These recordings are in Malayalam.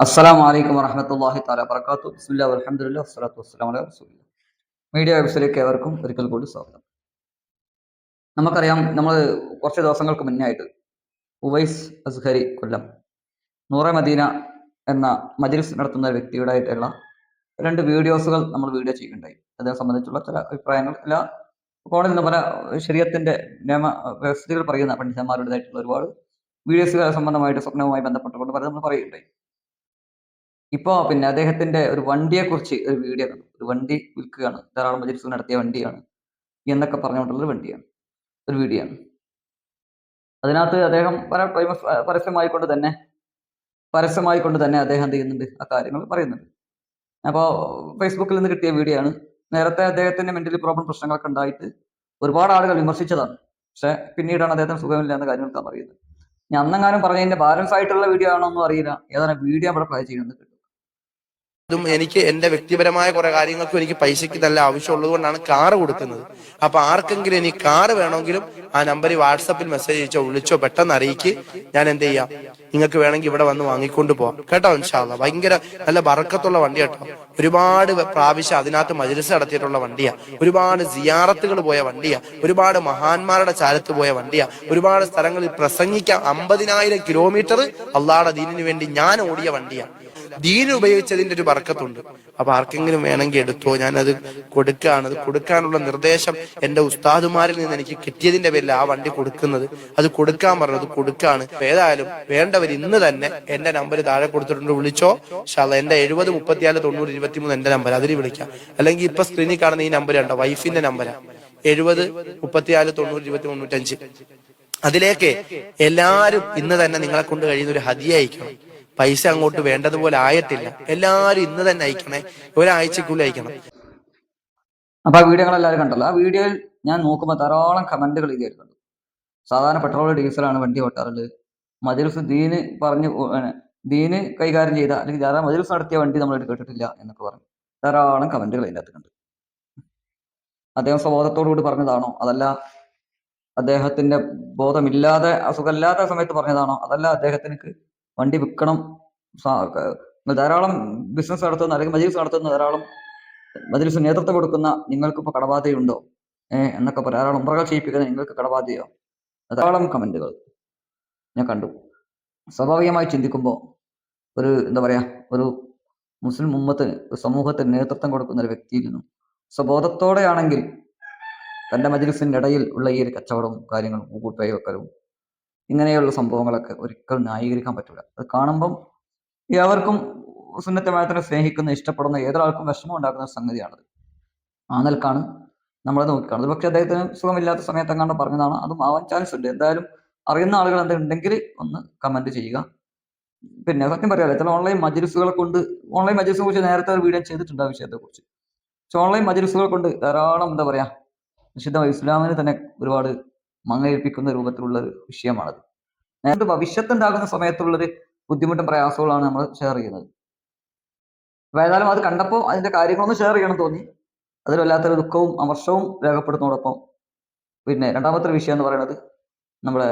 അസ്സലാമു വലൈക്കും വറഹമത്തല്ലാഹി താല വർക്കാത്തു ബിസ്മില്ലാ അലഹമുല്ല വസ്സലാത്തു വസ്സലാം അലൈഹി മീഡിയ വെബ്സൈറ്റിലേക്ക് ഏവർക്കും ഒരിക്കൽ കൂടി സ്വാഗതം. നമുക്കറിയാം നമ്മൾ കുറച്ച് ദിവസങ്ങൾക്ക് മുന്നേ ആയിട്ട് ഉവൈസ് അസ്ഹരി കൊല്ലം നൂറെ മദീന എന്ന മജിൽസ് നടത്തുന്ന വ്യക്തിയുടെ ആയിട്ടുള്ള രണ്ട് വീഡിയോസുകൾ നമ്മൾ വീഡിയോ ചെയ്യുകയുണ്ടായി. അതിനെ സംബന്ധിച്ചുള്ള ചില അഭിപ്രായങ്ങൾ എല്ലാ കോണിൽ നിന്ന് പല ശരീരത്തിന്റെ നിയമ വ്യവസ്ഥകൾ പറയുന്ന പണ്ഡിതന്മാരുടേതായിട്ടുള്ള ഒരുപാട് വീഡിയോസുകൾ സംബന്ധമായിട്ട് സ്വപ്നവുമായി ബന്ധപ്പെട്ടുകൊണ്ട് പല നമ്മൾ പറയുകയുണ്ടായി. ഇപ്പോ പിന്നെ അദ്ദേഹത്തിന്റെ ഒരു വണ്ടിയെ കുറിച്ച് ഒരു വീഡിയോ കണ്ടു. ഒരു വണ്ടി വിൽക്കുകയാണ്. ധാരാളം മജിൽസ് നടത്തിയ വണ്ടിയാണ്. എന്നൊക്കെ പറഞ്ഞുകൊണ്ടുള്ള ഒരു വണ്ടിയാണ്. ഒരു വീഡിയോ ആണ്. അതിനകത്ത് അദ്ദേഹം പല ഫേമസ് ആ, പരസ്യമായി കൊണ്ട് തന്നെ പരസ്യമായി കൊണ്ട് തന്നെ അദ്ദേഹം എന്ത് ചെയ്യുന്നുണ്ട്? ആ കാര്യങ്ങൾ പറയുന്നുണ്ട്. അപ്പോൾ ഫേസ്ബുക്കിൽ നിന്ന് കിട്ടിയ വീഡിയോ ആണ്. നേരത്തെ അദ്ദേഹത്തിന്റെ മെന്റലി പ്രോബ്ലം പ്രശ്നങ്ങളൊക്കെ ഉണ്ടായിട്ട് ഒരുപാട് ആളുകൾ വിമർശിച്ചതാണ്. പക്ഷെ പിന്നീടാണ് അദ്ദേഹത്തിന് സുഖമില്ല എന്ന കാര്യങ്ങളൊക്കെ അറിയുന്നത് ഞാൻ അന്നെങ്ങാനും പറഞ്ഞതിന്റെ ബാലൻസ് ആയിട്ടുള്ള വീഡിയോ ആണോ ഒന്നും അറിയില്ല. ഏതാണ് വീഡിയോ അവിടെ പ്ലേ ചെയ്യുന്നത് അതും എനിക്ക് എന്റെ വ്യക്തിപരമായ കുറെ കാര്യങ്ങൾക്കും എനിക്ക് പൈസയ്ക്ക് നല്ല ആവശ്യമുള്ളത് കൊണ്ടാണ് കാറ് കൊടുക്കുന്നത്. അപ്പൊ ആർക്കെങ്കിലും ഇനി കാറ് വേണമെങ്കിലും ആ നമ്പറിൽ വാട്സപ്പിൽ മെസ്സേജ് അയച്ചോ വിളിച്ചോ പെട്ടെന്ന് അറിയിക്ക്. ഞാൻ എന്ത് ചെയ്യാം? നിങ്ങൾക്ക് വേണമെങ്കിൽ ഇവിടെ വന്ന് വാങ്ങിക്കൊണ്ട് പോവാം. കേട്ടോ ഇൻഷാല്ല ഭയങ്കര നല്ല ബറക്കത്തുള്ള വണ്ടി കേട്ടോ. ഒരുപാട് പ്രാവശ്യം അതിനകത്ത് മജ്ലിസ് നടത്തിയിട്ടുള്ള വണ്ടിയാ. ഒരുപാട് സിയാറത്തുകൾ പോയ വണ്ടിയാ. ഒരുപാട് മഹാന്മാരുടെ ചാലത്ത് പോയ വണ്ടിയാ. ഒരുപാട് സ്ഥലങ്ങളിൽ പ്രസംഗിക്കാം. അമ്പതിനായിരം കിലോമീറ്റർ അള്ളാടെ ദീനിനു വേണ്ടി ഞാൻ ഓടിയ വണ്ടിയാ. ദീൻ ഉപയോഗിച്ചതിന്റെ ഒരു വർക്കത്തുണ്ട് അപ്പൊ ആർക്കെങ്കിലും വേണമെങ്കിൽ എടുത്തോ ഞാൻ അത് കൊടുക്കുകയാണ് അത് കൊടുക്കാനുള്ള നിർദ്ദേശം എന്റെ ഉസ്താദുമാരിൽ നിന്ന് എനിക്ക് കിട്ടിയതിന്റെ പേരിൽ ആ വണ്ടി കൊടുക്കുന്നത്. അത് കൊടുക്കാൻ പറഞ്ഞത് കൊടുക്കാണ്. ഏതായാലും വേണ്ടവർ ഇന്ന് തന്നെ എന്റെ നമ്പർ താഴെ കൊടുത്തിട്ടുണ്ട്. വിളിച്ചോ. ഷാല എന്റെ എഴുപത് മുപ്പത്തിനാല് തൊണ്ണൂറ് ഇരുപത്തിമൂന്ന് എന്റെ നമ്പർ അതിൽ വിളിക്കാം. അല്ലെങ്കിൽ ഇപ്പൊ സ്ക്രീനിൽ കാണുന്ന ഈ നമ്പർ ഉണ്ടോ വൈഫിന്റെ നമ്പരാ. എഴുപത് മുപ്പത്തിനാല് തൊണ്ണൂറ് ഇരുപത്തി മുന്നൂറ്റഞ്ച് അതിലേക്ക് എല്ലാരും ഇന്ന് തന്നെ നിങ്ങളെ കൊണ്ട് കഴിയുന്ന ഒരു ഹതിയ അയക്കണം. പൈസ അങ്ങോട്ട് വേണ്ടതുപോലെ ആയിട്ടില്ല. എല്ലാരും ഇന്ന് തന്നെ അയക്കണേ. ഒരാഴ്ചക്കുള്ളിൽ അയക്കണം. അപ്പൊ ആ വീഡിയോകൾ എല്ലാവരും കണ്ടല്ലോ. ആ വീഡിയോയിൽ ഞാൻ നോക്കുമ്പോൾ ധാരാളം കമന്റുകൾ ചെയ്തിരുന്നുണ്ട് സാധാരണ പെട്രോൾ ഡീസലാണ് വണ്ടി ഓട്ടാറുള്ളത്. മജിൽസ് ദീന് പറഞ്ഞു ദീന് കൈകാര്യം ചെയ്ത അല്ലെങ്കിൽ ധാരാളം മജിൽസ് നടത്തിയ വണ്ടി നമ്മൾ കേട്ടിട്ടില്ല എന്നൊക്കെ പറഞ്ഞു. ധാരാളം കമന്റുകൾ അതിന്റെ കണ്ടു. അദ്ദേഹം സ്വബോധത്തോടു കൂടി പറഞ്ഞതാണോ? അതല്ല അദ്ദേഹത്തിന്റെ ബോധമില്ലാതെ അസുഖമില്ലാത്ത സമയത്ത് പറഞ്ഞതാണോ? അതല്ല അദ്ദേഹത്തിന് വണ്ടി വിൽക്കണം. ധാരാളം ബിസിനസ് നടത്തുന്ന അല്ലെങ്കിൽ മജിൽസ് നടത്തുന്ന ധാരാളം മജിൽസ് നേതൃത്വം കൊടുക്കുന്ന നിങ്ങൾക്ക് ഇപ്പൊ കടബാധയുണ്ടോ ഏഹ് എന്നൊക്കെ പറയാം ധാരാളം ഉമ്രകൾ ചെയ്യിപ്പിക്കുന്ന നിങ്ങൾക്ക് കടബാധയോ ധാരാളം കമന്റുകൾ ഞാൻ കണ്ടു. സ്വാഭാവികമായി ചിന്തിക്കുമ്പോൾ ഒരു എന്താ പറയാ ഒരു മുസ്ലിം ഉമ്മത്തിന് സമൂഹത്തിന് നേതൃത്വം കൊടുക്കുന്ന ഒരു വ്യക്തിയിൽ നിന്നും സ്വബോധത്തോടെയാണെങ്കിൽ തന്റെ മജിലിസിന്റെ ഇടയിൽ ഉള്ള ഈ ഒരു കച്ചവടവും കാര്യങ്ങളും കൂട്ടുകൈ വെക്കലും ഇങ്ങനെയുള്ള സംഭവങ്ങളൊക്കെ ഒരിക്കലും ന്യായീകരിക്കാൻ പറ്റില്ല അത് കാണുമ്പം ഏവർക്കും സുന്നത്തമായത്തിനെ സ്നേഹിക്കുന്ന ഇഷ്ടപ്പെടുന്ന ഏതൊരാൾക്കും വിഷമം ഉണ്ടാക്കുന്ന സംഗതിയാണത്. ആ നിലക്കാണ് നമ്മൾ നോക്കിക്കാണത് പക്ഷെ അദ്ദേഹത്തിന് സുഖമില്ലാത്ത സമയത്ത് എങ്ങാണ്ട് പറഞ്ഞതാണ് അതും ആവാൻ ചാൻസ് ഉണ്ട്. എന്തായാലും അറിയുന്ന ആളുകൾ എന്തുണ്ടെങ്കിൽ ഒന്ന് കമന്റ് ചെയ്യുക. പിന്നെ സത്യം പറയാമല്ലോ ചില ഓൺലൈൻ മജ്ലിസുകളെ കൊണ്ട് ഓൺലൈൻ മജ്ലിസിനെ കുറിച്ച് നേരത്തെ ഒരു വീഡിയോ ചെയ്തിട്ടുണ്ട് ആ വിഷയത്തെ കുറിച്ച്. പക്ഷെ ഓൺലൈൻ മജ്ലിസുകൾ കൊണ്ട് ധാരാളം എന്താ പറയാ നിഷിദ്ധ ഇസ്ലാമിന് തന്നെ ഒരുപാട് മങ്ങയേൽപ്പിക്കുന്ന രൂപത്തിലുള്ള ഒരു വിഷയമാണത്. ഭവിഷ്യത്ത് ഉണ്ടാകുന്ന സമയത്തുള്ളൊരു ബുദ്ധിമുട്ടും പ്രയാസങ്ങളാണ് നമ്മൾ ഷെയർ ചെയ്യുന്നത്. ഏതായാലും അത് കണ്ടപ്പോൾ അതിന്റെ കാര്യങ്ങളൊന്നും ഷെയർ ചെയ്യണം തോന്നി. അതിൽ വല്ലാത്തൊരു ദുഃഖവും അമർഷവും രേഖപ്പെടുത്തുന്നതോടൊപ്പം പിന്നെ രണ്ടാമത്തെ വിഷയം എന്ന് പറയുന്നത് നമ്മുടെ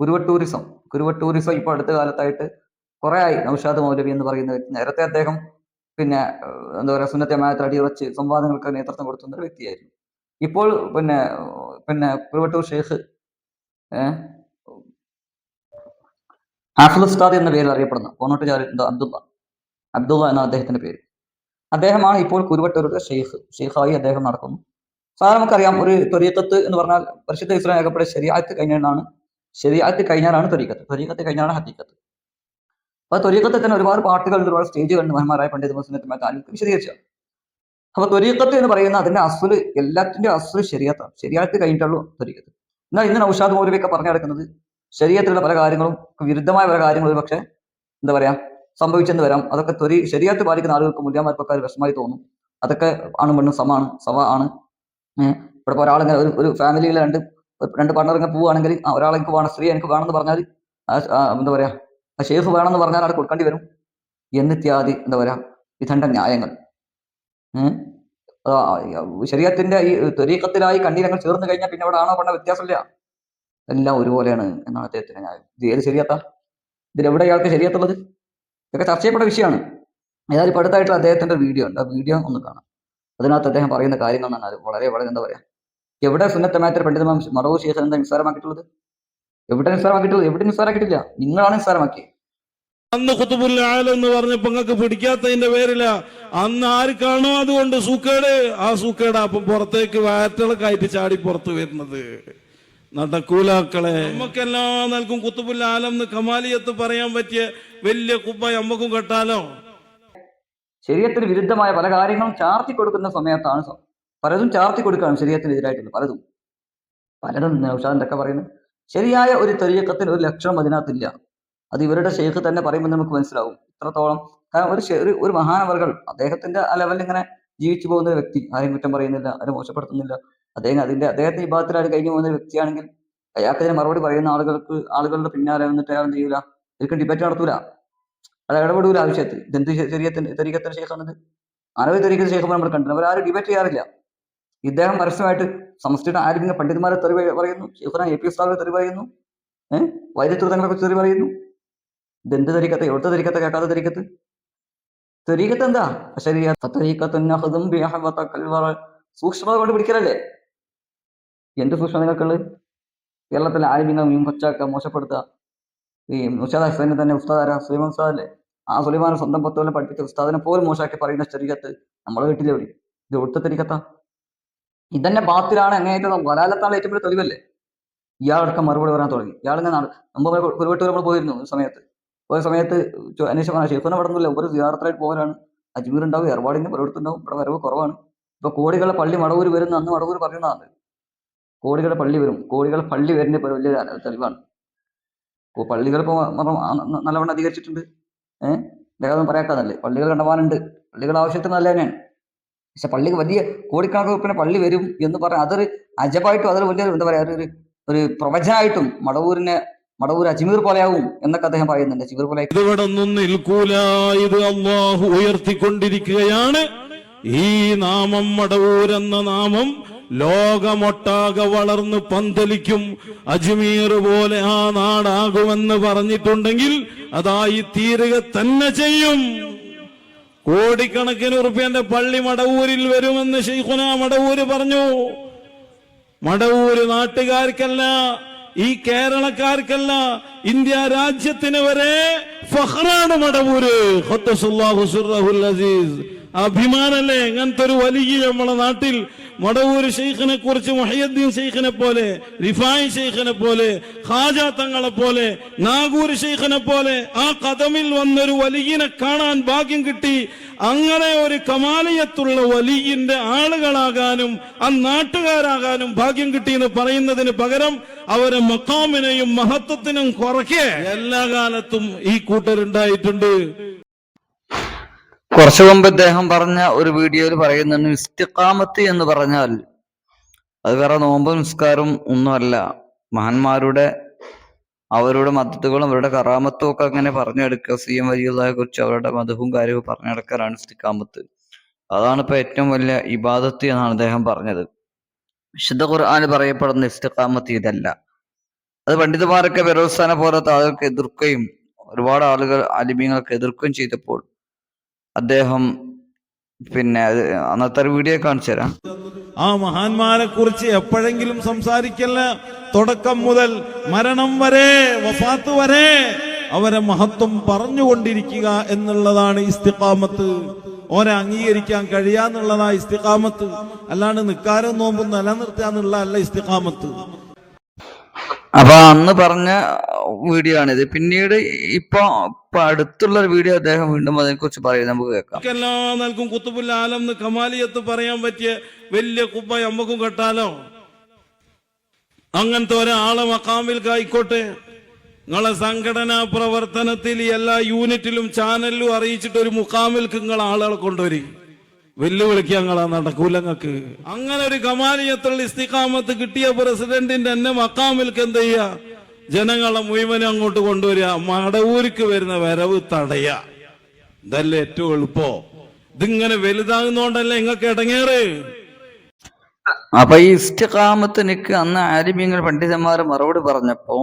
കുരുവ ടൂറിസം കുരുവ ടൂറിസം ഇപ്പോൾ അടുത്ത കാലത്തായിട്ട് കുറേ ആയി നൌഷാദ് മൗലവി എന്ന് പറയുന്ന വ്യക്തി. നേരത്തെ അദ്ദേഹം പിന്നെ എന്താ പറയുക സുന്നത്തെ മായത്തിൽ അടിയുറച്ച് സംവാദങ്ങൾക്ക് നേതൃത്വം കൊടുത്തുന്ന ഒരു വ്യക്തിയായിരുന്നു. ഇപ്പോൾ പിന്നെ പിന്നെ പ്രിവട്ടൂർ ഷെയ്ഖ് ഉസ്താദ് എന്ന പേരിൽ അറിയപ്പെടുന്ന കോന്നോട്ടുചാരി എന്താ അബ്ദുള്ള അബ്ദുള്ള എന്ന അദ്ദേഹത്തിന്റെ പേര്. അദ്ദേഹമാണ് ഇപ്പോൾ കുരുവട്ടൂരുടെ ഷെയ്ഖ്. ഷെയ്ഖായി അദ്ദേഹം നടക്കുന്നു. സാധാരണ നമുക്കറിയാം ഒരു ത്വരീക്കത്ത് എന്ന് പറഞ്ഞാൽ പരിശുദ്ധ ഇസ്ലാം ഏകപ്പെട്ട ശരിയാത്ത് കഴിഞ്ഞാണ് ശരിയാത്ത് കഴിഞ്ഞാലാണ് ത്വരീക്കത്ത് ത്വരീക്കത്ത് കഴിഞ്ഞാലാണ് ഹത്തീക്കത്ത് അപ്പൊ ത്വരീക്കത്തിൽ തന്നെ ഒരുപാട് പാട്ടുകൾ ഒരുപാട് സ്റ്റേജുകളുണ്ട് മഹന്മാരായ പണ്ഡിത മുസ്ലിം വിശദീകരിച്ചു. അപ്പൊ ത്വരീക്കത്ത് എന്ന് പറയുന്ന അതിന്റെ അസുൽ എല്ലാത്തിന്റെ അസുൽ ശരിയാത്താണ് ശരിയാത്ത് കഴിഞ്ഞിട്ടുള്ളൂ ത്വരീക്കത്ത് എന്നാൽ ഇന്ന് നൗഷാദ് മൗലവിയൊക്കെ പറഞ്ഞു നടക്കുന്നത് ശരീരത്തിലുള്ള പല കാര്യങ്ങളും വിരുദ്ധമായ പല കാര്യങ്ങളും പക്ഷെ എന്താ പറയാ സംഭവിച്ചെന്ന് വരാം. അതൊക്കെ ത്വരി ശരിയാത്ത് പാലിക്കുന്ന ആളുകൾക്ക് മുല്യാമാർക്കൊക്കെ അത് വിഷമമായി തോന്നും. അതൊക്കെ ആണും പെണ്ണും സമാണ് സവ ആണ്. ഇവിടെ ഒരാളിങ്ങനെ ഒരു ഒരു ഫാമിലിയിൽ രണ്ട് രണ്ട് പാർട്ണർ ഇങ്ങനെ പോവുകയാണെങ്കിൽ ഒരാൾ എനിക്ക് വേണം സ്ത്രീ എനിക്ക് വേണമെന്ന് പറഞ്ഞാൽ എന്താ പറയാ ഷേഫ് വേണമെന്ന് പറഞ്ഞാൽ അവിടെ കൊടുക്കേണ്ടി വരും. എന്നിത്യാദി എന്താ പറയാ വിധണ്ട ന്യായങ്ങൾ. ശരീരത്തിന്റെ ഈ ത്വരീക്കത്തിലായി കണ്ണീരങ്ങൾ ചേർന്ന് കഴിഞ്ഞാൽ പിന്നെ അവിടെ ആണോ പണ്ട വ്യത്യാസമില്ല. എല്ലാം ഒരുപോലെയാണ് എന്നാണ് അദ്ദേഹത്തിന് ഞാൻ ഇത് ഏത് ശരിയാത്ത ഇതിലെവിടെ ഇയാൾക്ക് ശരിയത്തുള്ളത് ഇതൊക്കെ ചർച്ച ചെയ്യപ്പെട്ട വിഷയമാണ്. ഏതായാലും ഇപ്പോൾ അടുത്തായിട്ടുള്ള അദ്ദേഹത്തിന്റെ വീഡിയോ ഉണ്ട്. ആ വീഡിയോ ഒന്ന് കാണാം. അതിനകത്ത് അദ്ദേഹം പറയുന്ന കാര്യങ്ങൾ എന്നാൽ വളരെ വളരെ എന്താ പറയാ? എവിടെ സുന്നത്തമായ പണ്ഡിതമാം മറവ് ശേഷം എന്താ നിസ്സാരമാക്കിയിട്ടുള്ളത്? എവിടെ നിസ്സാരമാക്കിയിട്ടുള്ളത്? എവിടെ നിസ്സാരമാക്കിയിട്ടില്ല? നിങ്ങളാണ് നിസ്സാരമാക്കിയത് അന്ന് കുത്തുബുൽ എന്ന് പറഞ്ഞപ്പോ നിങ്ങൾക്ക് പിടിക്കാത്തതിന്റെ പേരില. അന്ന് ആര് ആർക്കാണോ അതുകൊണ്ട് സൂക്കേട്? ആ സൂക്കേട് അപ്പം പുറത്തേക്ക് വാറ്റളൊക്കെ ആയിട്ട് ചാടി പുറത്തു വരുന്നത്. നടക്കൂലാക്കളെ. നമുക്കെല്ലാം നൽകും കുത്തുബുൽ ആലം കമാലിയത്ത് പറയാൻ പറ്റിയ വലിയ കുപ്പ നമ്മക്കും കെട്ടാലോ? ശരീരത്തിന് വിരുദ്ധമായ പല കാര്യങ്ങളും ചാർത്തി കൊടുക്കുന്ന സമയത്താണ് പലതും ചാർത്തി കൊടുക്കുകയാണ് ശരീരത്തിനെതിരായിട്ടുള്ളത് പലതും. പലതും ഉഷാദിന്റെ ഒക്കെ പറയുന്നത് ശരിയായ ഒരു തെളിയക്കത്തിന് ഒരു ലക്ഷണം അതിനകത്തില്ല. അത് ഇവരുടെ ഷെയ്ഖ് തന്നെ പറയുമ്പോൾ നമുക്ക് മനസ്സിലാവും. ഇത്രത്തോളം കാരണം ഒരു ഒരു ഒരു മഹാനവർകൾ അദ്ദേഹത്തിന്റെ ആ ലെവലിൽ ഇങ്ങനെ ജീവിച്ചു പോകുന്ന വ്യക്തി ആരും കുറ്റം പറയുന്നില്ല ആരും മോശപ്പെടുത്തുന്നില്ല. അദ്ദേഹം അതിന്റെ അദ്ദേഹത്തിന്റെ വിഭാഗത്തിലായിട്ട് കഴിഞ്ഞു പോകുന്ന വ്യക്തിയാണെങ്കിൽ അയാൾക്ക് അതിന് മറുപടി പറയുന്ന ആളുകൾക്ക് ആളുകളുടെ പിന്നാലെ വന്നിട്ട് അയാൾ ചെയ്യൂല? ഒരിക്കലും ഡിബേറ്റ് നടത്തൂല. അത് ഇടപെടൂല ആവശ്യത്തിൽ. ഇതെന്ത് തെരീക്കത്തിന്റെ തെരീക്കത്തിന്റെ ശേഷമാണിത് അനവധി തെരീക്കത്തിന് ശേഷം നമ്മൾ കണ്ടു ആരും ഡിബേറ്റ് ചെയ്യാറില്ല. ഇദ്ദേഹം പരസ്യമായിട്ട് സമസ്തയുടെ ആരും പണ്ഡിതന്മാരെ തെറി പറയുന്നു. ഷെയ്ഖുന എ പി ഉസ്താദിനെ തെറി പറയുന്നു. ഏഹ്? വൈദ്യത്വങ്ങളെ കുറിച്ച് തെറി പറയുന്നു. ഇതെന്ത് തരിക്കത്ത് എവിടുത്തെ തരിക്കത്ത് കേൾക്കാത്ത തരിക്കത്ത് തരീക്കത്ത് എന്താ സൂക്ഷ്മത കൊണ്ട് പിടിക്കലല്ലേ? എന്ത് സൂക്ഷ്മത നിങ്ങൾക്കുള്ളത് കേരളത്തിലെ ആരോഗ്യങ്ങൾ മീൻ കൊച്ചാക്കുക മോശപ്പെടുത്തുക ഈ മുഷാദ് ഹസനെ തന്നെ ഉസ്താദാര സുലൈമാൻ ഉസ്താദല്ലേ? ആ സുലൈമാൻ സ്വന്തം പത്തോളം പഠിപ്പിച്ച ഉസ്താദിനെ പോലും മോശമാക്കി പറയുന്ന ശരീരത്ത് നമ്മളെ വീട്ടിലെ വിളി ഇത് ഒടുത്ത തിരിക്കത്ത ഇതന്നെ ബാത്തിലാണ് എങ്ങനെയായിട്ട് വലാലത്താണ് ഏറ്റവും വലിയ തെളിവല്ലേ? ഇയാളടക്കം മറുപടി പറയാൻ തുടങ്ങി. ഇയാളിങ്ങനെ നമ്മൾ മുമ്പ് കുരുവട്ട് നമ്മൾ പോയിരുന്നു സമയത്ത്. പോയ സമയത്ത് ചോ- അന്വേഷണം ഷെയ്ഫിനെ ഇവിടെ നിന്നില്ല ഒരു സിയാർത്തായിട്ട് പോകാനാണ് അജ്മീർ ഉണ്ടാവും ഏർപാടിന്റെ പലയിടത്തുണ്ടാവും ഇവിടെ വരവ് കുറവാണ്. ഇപ്പൊ കോടികളെ പള്ളി മടവൂർ വരുന്ന അന്ന് മടവൂർ പറയുന്നതാണ് കോടികളെ പള്ളി വരും. കോടികളെ പള്ളി വരുന്ന ഇപ്പൊ വലിയ തെളിവാണ്. ഇപ്പൊ പള്ളികൾ ഇപ്പൊ മറ- ആ ന- നല്ലവണ്ണം അധികരിച്ചിട്ടുണ്ട്. ഏഹ് അദ്ദേഹം പറയാക്കാന്നല്ലേ പള്ളികൾ കണ്ടവാനുണ്ട് പള്ളികൾ ആവശ്യത്തിന് നല്ല തന്നെയാണ്. പക്ഷെ പള്ളിക്ക് വലിയ കോടിക്കണക്കിന് വെപ്പിനെ പള്ളി വരും എന്ന് പറഞ്ഞാൽ അതൊരു അജബായിട്ടും അതൊരു വലിയ എന്താ പറയാ ഒരു ഒരു പ്രവചനമായിട്ടും മടവൂരിനെ മടവൂർ അജ്മീർ പോലെയാവും എന്നൊക്കെ അദ്ദേഹം പറയുന്നുണ്ട്. അജ്മീർ പോലെ ഇതിവിടെ നിൽക്കൂല. ഇത് അള്ളാഹു ഉയർത്തിക്കൊണ്ടിരിക്കുകയാണ്. ഈ നാമം മടവൂർ എന്ന നാമം ലോകമൊട്ടാകെ വളർന്ന് പന്തലിക്കും. അജ്മീർ പോലെ ആ നാടാകുമെന്ന് പറഞ്ഞിട്ടുണ്ടെങ്കിൽ അതായി തീരുക തന്നെ ചെയ്യും. കോടിക്കണക്കിന് ഉറുപ്പ്യന്റെ പള്ളി മടവൂരിൽ വരുമെന്ന് ഷെയ്ഖുന മടവൂര് പറഞ്ഞു. മടവൂര് നാട്ടുകാർക്കല്ല ഈ കേരളക്കാർക്കല്ല ഇന്ത്യ രാജ്യത്തിന് വരെ ഫഹ്റാണ് മടവൂര്. അസീസ്. അഭിമാനല്ലേ ഇങ്ങനത്തെ ഒരു വലിയ നമ്മളെ നാട്ടിൽ മടവൂര് ഷെയ്ഖിനെ കുറിച്ച് മുഹയ്യദ്ദീൻ ഷെയ്ഖിനെ പോലെ റിഫായി ഷെയ്ഖിനെ പോലെ ഖാജ തങ്ങളെ പോലെ നാഗൂർ ഷെയ്ഖിനെ പോലെ ആ കദമിൽ വന്നൊരു വലിയനെ കാണാൻ ഭാഗ്യം കിട്ടി. അങ്ങനെ ഒരു കമാലയത്തുള്ള വലിയന്റെ ആളുകളാകാനും ആ നാട്ടുകാരാകാനും ഭാഗ്യം കിട്ടി എന്ന് പറയുന്നതിന് പകരം അവരെ മക്കാമിനെയും മഹത്വത്തിനും കുറയ്ക്കേ. എല്ലാ കാലത്തും ഈ കൂട്ടരുണ്ടായിട്ടുണ്ട്. കുറച്ചു മുമ്പ് ഇദ്ദേഹം പറഞ്ഞ ഒരു വീഡിയോയിൽ പറയുന്നുണ്ട് ഇസ്തിഖാമത്ത് എന്ന് പറഞ്ഞാൽ അത് വേറെ നോമ്പ് നിസ്കാരം ഒന്നുമല്ല മഹാന്മാരുടെ അവരുടെ മദ്ദത്തുകളും അവരുടെ കറാമത്തും ഒക്കെ അങ്ങനെ പറഞ്ഞെടുക്കുക. സി എം വലിയുള്ളതിനെ കുറിച്ച് അവരുടെ മതവും കാര്യവും പറഞ്ഞെടുക്കാറാണ് ഇസ്തിഖാമത്ത്. അതാണ് ഇപ്പൊ ഏറ്റവും വലിയ ഇബാദത്ത് എന്നാണ് അദ്ദേഹം പറഞ്ഞത്. വിശുദ്ധ ഖുർആാന് പറയപ്പെടുന്ന ഇസ്തിഖാമത്ത് ഇതല്ല. അത് പണ്ഡിതമാരൊക്കെ വ്യവസ്ഥാന പോലത്തെ ആളുകൾക്ക് എതിർക്കുകയും ഒരുപാട് ആളുകൾ അലിമീങ്ങൾക്ക് എതിർക്കുകയും ചെയ്തപ്പോൾ അദ്ദേഹം പിന്നെ അന്നത്തെ വീഡിയോ കാണിച്ചു തരാം. ആ മഹാന്മാരെ കുറിച്ച് എപ്പോഴെങ്കിലും സംസാരിക്കല്ല. തുടക്കം മുതൽ മരണം വരെ വഫാത്ത് വരെ അവരെ മഹത്വം പറഞ്ഞുകൊണ്ടിരിക്കുക എന്നുള്ളതാണ് ഇസ്തിഖാമത്ത്. ഓരെ അംഗീകരിക്കാൻ കഴിയാന്നുള്ളതാ ഇസ്തിഖാമത്ത്. അല്ലാണ്ട് നിൽക്കാനും നോമ്പും നിലനിർത്താന്നുള്ള അല്ല ഇസ്തിഖാമത്ത്. അപ്പൊ അന്ന് പറഞ്ഞ വീഡിയോ ആണിത്. പിന്നീട് ഇപ്പൊ അടുത്തുള്ള ഒരു വീഡിയോ അദ്ദേഹം വീണ്ടും അതിനെ കുറിച്ച് പറയും നമുക്ക് കേൾക്കാം. എല്ലാം നൽകും കുത്തുപുല്ലാലം കമാലിയത്ത് പറയാൻ പറ്റിയ വലിയ കുപ്പ നമ്മക്കും കെട്ടാലോ? അങ്ങനത്തെ ഒരാളെ മക്കാമിൽ കായിക്കോട്ടെ. നിങ്ങളെ സംഘടനാ പ്രവർത്തനത്തിൽ എല്ലാ യൂണിറ്റിലും ചാനലിലും അറിയിച്ചിട്ട് ഒരു മുക്കാമിൽക്ക് നിങ്ങൾ ആളുകളെ കൊണ്ടുവരി. വെല്ലുവിളിക്കാൻ ഞങ്ങളാ നടക്കൂലങ്ങൾക്ക് അങ്ങനെ ഒരു കമാലിയത്തുള്ള ഇസ്തിഖാമത്ത് കിട്ടിയ പ്രസിഡന്റിന്റെ എന്നെ മക്കാമിൽക്ക് എന്ത് ചെയ്യുക ജനങ്ങളെ മുഴുവനും അങ്ങോട്ട് കൊണ്ടുവരിക. മടവൂർക്ക് വരുന്ന വരവ് തടയ. ഇതല്ലേ ഏറ്റവും എളുപ്പോ? ഇതിങ്ങനെ വലുതാകുന്നോണ്ടല്ലേ നിങ്ങൾക്ക് ഇടങ്ങേറ് അപ്പൊ ഈ ഇസ്തിഖാമത്തിനിക്ക് അന്ന് ആലിമ്യങ്ങൾ പണ്ഡിതന്മാർ മറുപടി പറഞ്ഞപ്പോ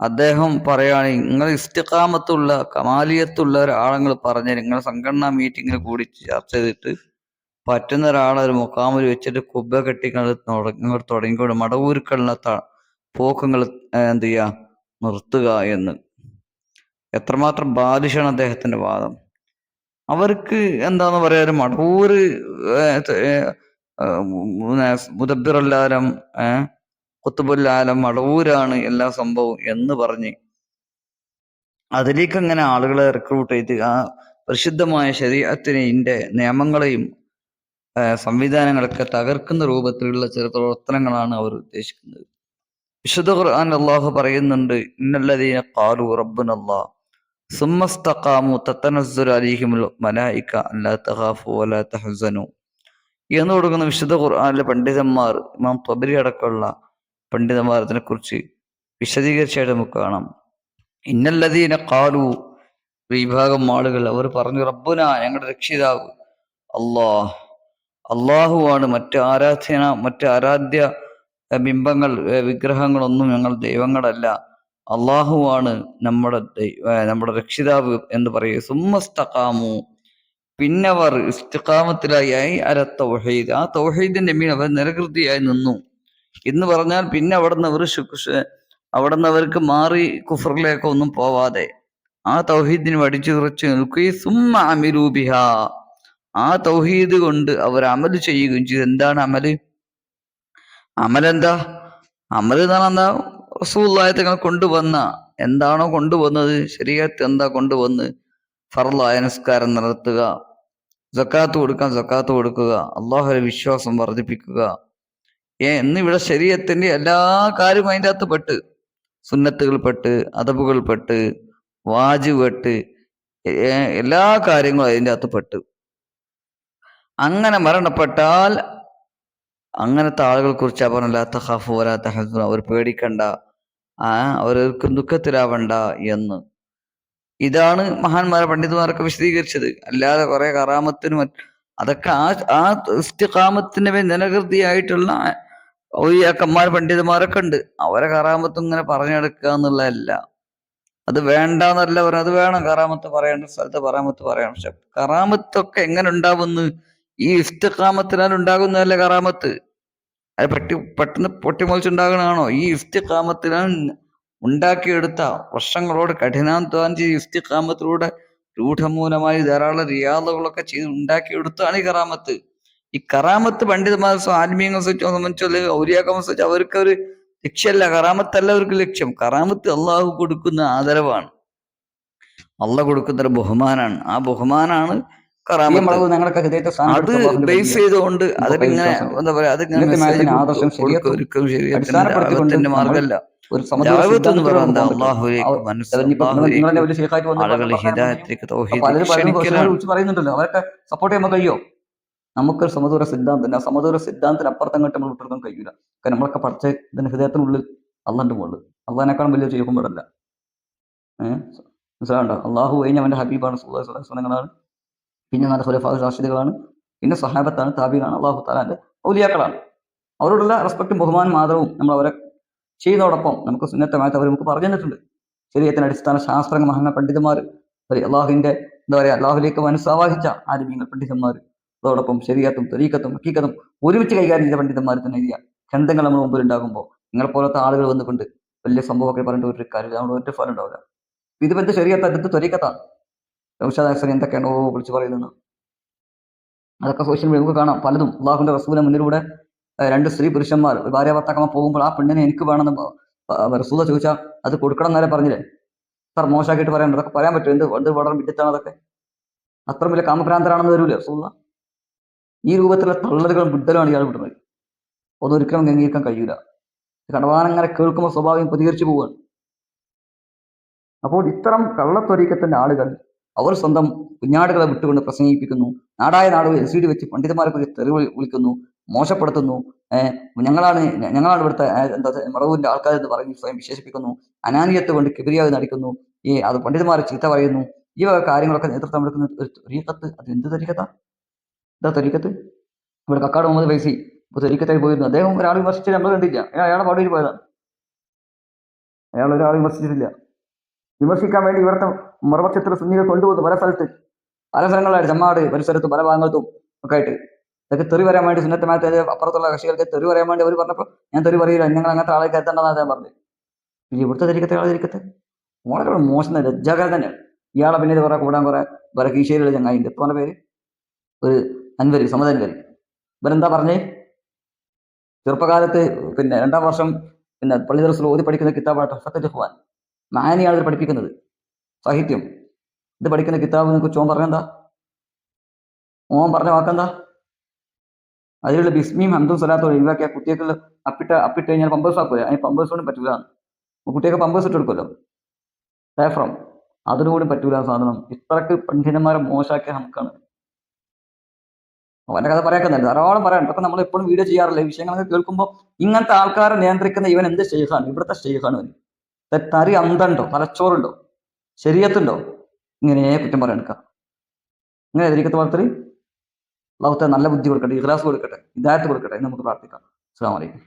അദ്ദേഹം പറയുകയാണ് നിങ്ങൾ ഇസ്റ്റിഖാമത്തുള്ള കമാലിയത്തുള്ള ഒരാളങ്ങൾ പറഞ്ഞ് നിങ്ങൾ സംഘടനാ മീറ്റിങ്ങിൽ കൂടി ചർച്ച ചെയ്തിട്ട് പറ്റുന്ന ഒരാളെ ഒരു മുക്കാമിൽ വെച്ചിട്ട് കുബ്ബ കെട്ടിങ്ങൾ ഇങ്ങോട്ട് തുടങ്ങിക്കൊണ്ട് ത പോക്കുങ്ങൾ എന്ത് ചെയ്യുക നിർത്തുക എന്ന് എത്രമാത്രം ബാധിച്ചാണ് അദ്ദേഹത്തിന്റെ വാദം അവർക്ക് എന്താന്ന് പറയാ ഒരു മടവൂര് മുദബിറല്ലാരം ഏഹ് കുത്തുബുല്ലാലം മടവൂരാണ് എല്ലാ സംഭവവും എന്ന് പറഞ്ഞ് അതിലേക്ക് അങ്ങനെ ആളുകളെ റിക്രൂട്ട് ചെയ്ത് ആ പരിശുദ്ധമായ ശരീരത്തിനെ നിയമങ്ങളെയും സംവിധാനങ്ങളൊക്കെ തകർക്കുന്ന രൂപത്തിലുള്ള ചില പ്രവർത്തനങ്ങളാണ് അവർ ഉദ്ദേശിക്കുന്നത്. വിശുദ്ധ ഖുർആൻ അള്ളാഹു പറയുന്നുണ്ട് ഇന്നല്ലദീന ഖാലു റബ്ബുനല്ലാ സുമ്മസ്തഖാമു തത്തനസുർ അലീഹിമുൽ മലായിക്ക അല്ലാ തഹാഫു വലാ തഹസനു. എന്ന് കൊടുക്കുന്ന വിശുദ്ധ ഖുർആനിലെ പണ്ഡിതന്മാർ ഇമാം തൊബരി അടക്കമുള്ള പണ്ഡിതന്മാർ കുറിച്ച് വിശദീകരിച്ചായിട്ട് നമുക്ക് കാണാം. ഇന്നല്ലതീന കാലു വിഭാഗം ആളുകൾ അവർ പറഞ്ഞു റബ്ബുന ഞങ്ങളുടെ രക്ഷിതാവ് അള്ളാഹ് അള്ളാഹുവാണ് മറ്റ് ആരാധന മറ്റ് ആരാധ്യ ബിംബങ്ങൾ വിഗ്രഹങ്ങളൊന്നും ഞങ്ങൾ ദൈവങ്ങളല്ല. അള്ളാഹുവാണ് നമ്മുടെ നമ്മുടെ രക്ഷിതാവ് എന്ന് പറയുക. സുമസ്തകാമു പിന്നവർ ഇസ്തിഖാമത്തിലായി ഐ തൗഹീദ്. ആ തൗഹീദിന്റെ മീൻ അവർ നിരകൃതിയായി നിന്നു. എന്ന് പറഞ്ഞാൽ പിന്നെ അവിടുന്ന് അവർ അവിടുന്ന് അവർക്ക് മാറി കുഫറിലേക്ക് ഒന്നും പോവാതെ. ആ തൗഹീദിന് വടിച്ചു കുറച്ച് നിൽക്കുകയും സുമ്മ അമിരൂപിഹ ആ തൗഹീദ് കൊണ്ട് അവർ അമൽ ചെയ്യുകയും ചെയ്തു. എന്താണ് അമൽ അമലെന്താ അമൽ എന്ന് പറഞ്ഞാൽ എന്താ റസൂല്ലായ തങ്ങൾ കൊണ്ടുവന്ന. എന്താണോ കൊണ്ടുവന്നത്? ശരീരത്ത് എന്താ കൊണ്ടുവന്ന്? ഫറലായ നിസ്കാരം നടത്തുക. ജക്കാത്ത് കൊടുക്കാൻ ജക്കാത്ത് കൊടുക്കുക. അള്ളാഹുലെ വിശ്വാസം വർദ്ധിപ്പിക്കുക. എന്നിവിടെ ശരീരത്തിന്റെ എല്ലാ കാര്യവും അതിന്റെ അകത്ത് പെട്ട്. സുന്നത്തുകൾ പെട്ട് അതബുകൾ പെട്ട് വാജിബ് പെട്ട് എല്ലാ കാര്യങ്ങളും അതിന്റെ അകത്ത് പെട്ട്. അങ്ങനെ മരണപ്പെട്ടാൽ അങ്ങനത്തെ ആളുകളെ കുറിച്ച് പറഞ്ഞ ഹഫു വരാത്ത തഹസനു അവർ പേടിക്കണ്ട. ആ അവർക്ക് ദുഃഖത്തിലാവണ്ട എന്ന്. ഇതാണ് മഹാന്മാരെ പണ്ഡിതന്മാരൊക്കെ വിശദീകരിച്ചത്. അല്ലാതെ കുറെ കറാമത്തിനും അതൊക്കെ ആ ആ ഇഷ്ടകാമത്തിന്റെ നിലകൃതിയായിട്ടുള്ള ഔലിയാക്കന്മാർ പണ്ഡിതന്മാരൊക്കെ ഉണ്ട്. അവരെ കറാമത്ത് ഇങ്ങനെ പറഞ്ഞെടുക്കുക എന്നുള്ളതല്ല. അത് വേണ്ടെന്നല്ല പറഞ്ഞത്. അത് വേണം കറാമത്ത് പറയേണ്ട സ്ഥലത്ത് കറാമത്ത് പറയണം. പക്ഷെ കറാമത്തൊക്കെ എങ്ങനെ ഉണ്ടാവുന്നു? ഈ ഇഫ്തിഖാമത്തിനാൽ ഉണ്ടാകുന്നതല്ല കറാമത്ത്. അത് പെട്ടി പെട്ടെന്ന് പൊട്ടിമൊളിച്ചുണ്ടാകണാണോ ഈ ഇഫ്തിഖാമത്തിനാൽ ഉണ്ടാക്കിയെടുത്ത വർഷങ്ങളോട് കഠിനാധ്വാനം ചെയ്ത് ഇഫ്തിഖാമത്തിലൂടെ രൂഢമൂലമായി ധാരാളം റിയാദകളൊക്കെ ചെയ്ത് ഉണ്ടാക്കിയെടുത്താണ് ഈ കറാമത്ത്. ഈ കറാമത്ത് പണ്ഡിതന്മാർ ആത്മീയങ്ങൾ ആത്മീയങ്ങളെ അല്ലെങ്കിൽ ഔര്യാക്കം സംബന്ധിച്ച് അവർക്ക് ഒരു ലക്ഷ്യമല്ല. കറാമത്തല്ല അവർക്ക് ലക്ഷ്യം. കറാമത്ത് അള്ളാഹു കൊടുക്കുന്ന ആദരവാണ്. അള്ള കൊടുക്കുന്ന ഒരു ബഹുമാനാണ്. ആ ബഹുമാനാണ് കറാമത്ത്. അത് ബേസ് ചെയ്തുകൊണ്ട് അതിനെ. എന്താ പറയാ അതിങ്ങനെ മാർഗമല്ല. പറയുന്നുണ്ടല്ലോ. അവരൊക്കെ സപ്പോർട്ട് ചെയ്യാൻ കഴിയോ? നമുക്കൊരു സമദൂര സിദ്ധാന്തം ആ സമദൂര സിദ്ധാന്തത്തിന് അപ്പുറത്തങ്ങോട്ട് നമ്മൾ വിട്ടിരുക്കാൻ കഴിയൂല. കാരണം നമ്മളൊക്കെ പഠിച്ച ഇതിന്റെ ഹൃദയത്തിനുള്ളിൽ അള്ളാന്റെ മുകളിൽ. അള്ളഹാനേക്കാളും വലിയ ചെയ്യുമ്പോഴല്ല ഏഹ് മനസ്സിലാവണ്ട? അള്ളാഹു കഴിഞ്ഞ അവന്റെ ഹബീബാണ് സുഹൃത്തുക്കളാണ് പിന്നെ നല്ല സുലഫാ റാഷിദുകളാണ്. പിന്നെ സഹാബത്താണ് താബികളാണ് അള്ളാഹു താലാന്റെ ഔലിയാക്കളാണ്. അവരോടുള്ള റെസ്പെക്റ്റും ബഹുമാനം മാത്രവും നമ്മൾ അവരെ ചെയ്തോടൊപ്പം നമുക്ക് സുന്നത്തമായിട്ട് അവർ നമുക്ക് പറഞ്ഞു തന്നിട്ടുണ്ട്. ശരീരത്തിന് അടിസ്ഥാന ശാസ്ത്രങ്ങൾ മഹാന പണ്ഡിതന്മാർ അള്ളാഹുവിന്റെ എന്താ പറയാ അള്ളാഹുലേക്ക് മനസ്സാവാഹിച്ച ആരോഗ്യങ്ങൾ പണ്ഡിതന്മാർ. അതോടൊപ്പം ശരീരത്തും തെരീക്കത്തും ഹക്കീക്കത്തും ഒരുമിച്ച് കൈകാര്യം ചെയ്ത പണ്ഡിതന്മാർ തന്നെ എഴുതിയ ഗ്രന്ഥങ്ങൾ നമ്മുടെ മുമ്പിൽ ഉണ്ടാകുമ്പോൾ നിങ്ങളെ പോലത്തെ ആളുകൾ വന്നുകൊണ്ട് വലിയ സംഭവമൊക്കെ പറഞ്ഞിട്ട് ഒരു കാര്യം നമ്മൾ ഒറ്റ ഫലം ഉണ്ടാവില്ല. ഇത് ബന്ധ ശരീരത്തെ അടുത്ത് ത്വരീക്കത്താണ് ഔഷധാസൻ എന്തൊക്കെയാണോ വിളിച്ച് പറയുന്നത്. അതൊക്കെ സോഷ്യൽ മീഡിയ നമുക്ക് കാണാം. പലതും. അള്ളാഹുന്റെ റസൂലിന് മുന്നിലൂടെ രണ്ട് സ്ത്രീ പുരുഷന്മാർ ഭാര്യ ഭർത്താക്കന്മാർ പോകുമ്പോൾ ആ പെണ്ണിനെ എനിക്ക് വേണമെന്ന് റസൂല ചോദിച്ചാൽ അത് കൊടുക്കണം എന്നല്ലേ പറഞ്ഞില്ലേ? സാർ മോശമാക്കിയിട്ട് പറയാൻ അതൊക്കെ പറയാൻ പറ്റും എന്ത് എന്ത് വളരെ വിഡിത്താണ് അതൊക്കെ? അത്ര വലിയ കാമഭ്രാന്തരാണെന്ന് വരൂലേ റസൂല ഈ രൂപത്തിലുള്ള തള്ളലുകളും വിഡ്ഢലുമാണ് ഇയാൾ വിടുന്നത്. ഒന്നും ഒരിക്കലും അംഗീകരിക്കാൻ കഴിയില്ല കടവാനങ്ങനെ കേൾക്കുമ്പോൾ സ്വാഭാവികം പ്രതികരിച്ചു പോവുകയാണ്. അപ്പോൾ ഇത്തരം കള്ളത്തൊരീക്കത്തിന്റെ ആളുകൾ അവർ സ്വന്തം കുഞ്ഞാടുകളെ വിട്ടുകൊണ്ട് പ്രസംഗിപ്പിക്കുന്നു. നാടായ നാട് എൽ സി ഡി വെച്ച് പണ്ഡിതന്മാരെ കുറിച്ച് തെറി വിളിക്കുന്നു മോശപ്പെടുത്തുന്നു. ഞങ്ങളാണ് ഞങ്ങളാണ് ഇവിടുത്തെ എന്താ മറവൂരിന്റെ ആൾക്കാർ എന്ന് പറഞ്ഞ് സ്വയം വിശേഷിപ്പിക്കുന്നു. അനാനിയത്ത് കൊണ്ട് കിബിരിയാവ് നടിക്കുന്നു. ഈ അത് പണ്ഡിതന്മാരെ ചീത്ത പറയുന്നു. ഈ വക കാര്യങ്ങളൊക്കെ നേതൃത്വം എടുക്കുന്ന ഒരു തൊരീക്കത്ത് അത് എന്ത് തൊരീക്കത്താ എന്താ തൊരീക്കത്ത്. ഇവിടെ കക്കാട് മുഹമ്മദ് ഫൈസി. ഇപ്പൊ തൊരീക്കത്തായി പോയിരുന്നു. അദ്ദേഹം ഒരാൾ വിമർശിച്ച് നമ്മൾ കണ്ടില്ല അയാളെ പാടൂരി പോയതാണ് അയാൾ ഒരാൾ വിമർശിച്ചിട്ടില്ല. വിമർശിക്കാൻ വേണ്ടി ഇവിടുത്തെ മറുപക്ഷത്തിൽ സുന്നികൾ കൊണ്ടുപോകുന്നു പല സ്ഥലത്ത്. പല സ്ഥലങ്ങളിലായിട്ട് ചമ്മാട് പരിസരത്തും പല ഭാഗത്തും ഒക്കെ ആയിട്ട് ഇതൊക്കെ തെറി വരാൻ വേണ്ടി സുന്നത്തമായിട്ട് അപ്പുറത്തുള്ള കക്ഷികൾക്ക് തെറി പറയാൻ വേണ്ടി അവർ പറഞ്ഞപ്പോൾ ഞാൻ തെറി പറയില്ല നിങ്ങൾ അങ്ങനത്തെ ആളെ എത്തേണ്ടതാണ് ഞാൻ പിന്നെ ഇവിടുത്തെ തിരിക്കത്തെ ആളെ തിരിക്കത്തെ? വളരെ മോശം ലജ്ജാകാരം തന്നെയാണ്. ഇയാളെ പിന്നെ ഇത് കുറെ കൂടാൻ കുറെ വേറെ കീശേരിയുള്ള ഇപ്പോൾ പേര്? ഒരു അൻവരി സമതൻവരി ഇവരെന്താ പറഞ്ഞേ? ചെറുപ്പകാലത്ത് പിന്നെ രണ്ടാം വർഷം പിന്നെ പള്ളി ദർസിൽ ഓതി പഠിക്കുന്ന കിതാബാണ് ഫത്തൽ ജഹ്വാൻ മാനിയാണ് ഇത് പഠിപ്പിക്കുന്നത്. സാഹിത്യം. ഇത് പഠിക്കുന്ന കിതാബ് നിങ്ങൾക്ക് ഓൻ പറഞ്ഞെന്താ ഓൻ പറഞ്ഞ വാക്കെന്താ അതിലുള്ള ബിസ്മിയും ഹംദും സ്വലാത്തോട് ഒഴിവാക്കി ആ കുട്ടിയൊക്കെ അപ്പിട്ട അപ്പിട്ട് കഴിഞ്ഞാൽ പമ്പേഴ്സ് ആക്കൂല അതിന് പമ്പേഴ്സ് കൊണ്ടും പറ്റൂല. കുട്ടിയൊക്കെ പമ്പേഴ്സ് ഇട്ട് കൊടുക്കുമല്ലോ. ഡയഫ്രം അതിനോടും പറ്റൂല സാധനം. ഇത്രക്ക് പണ്ഡിതന്മാരെ മോശമാക്കിയ നമുക്കാണ് അവന്റെ കഥ പറയാക്കുന്നുണ്ട്. ധാരാളം പറയാൻ ഇതൊക്കെ നമ്മൾ എപ്പോഴും വീഡിയോ ചെയ്യാറില്ല? വിഷയങ്ങളൊക്കെ കേൾക്കുമ്പോൾ ഇങ്ങനത്തെ ആൾക്കാരെ നിയന്ത്രിക്കുന്ന ഇവൻ എന്ത് ഷെയ്ഖാണ്? ഇവിടുത്തെ ഷെയ്ഖാണ് ഇവൻ. തെറ്റാരി അന്തണ്ടോ? തലച്ചോറുണ്ടോ? ശരീരത്തുണ്ടോ? ഇങ്ങനെ കുറ്റം പറയാൻ എടുക്കാം ഇങ്ങനെ എതിരിക്കത്തെ വളർത്തൽ ലോകത്തെ നല്ല ബുദ്ധി കൊടുക്കട്ടെ ഇഖ്ലാസ് കൊടുക്കട്ടെ ഇതായിട്ട് കൊടുക്കട്ടെ നമുക്ക് പ്രാർത്ഥിക്കാം. അസ്സാം വലൈക്കും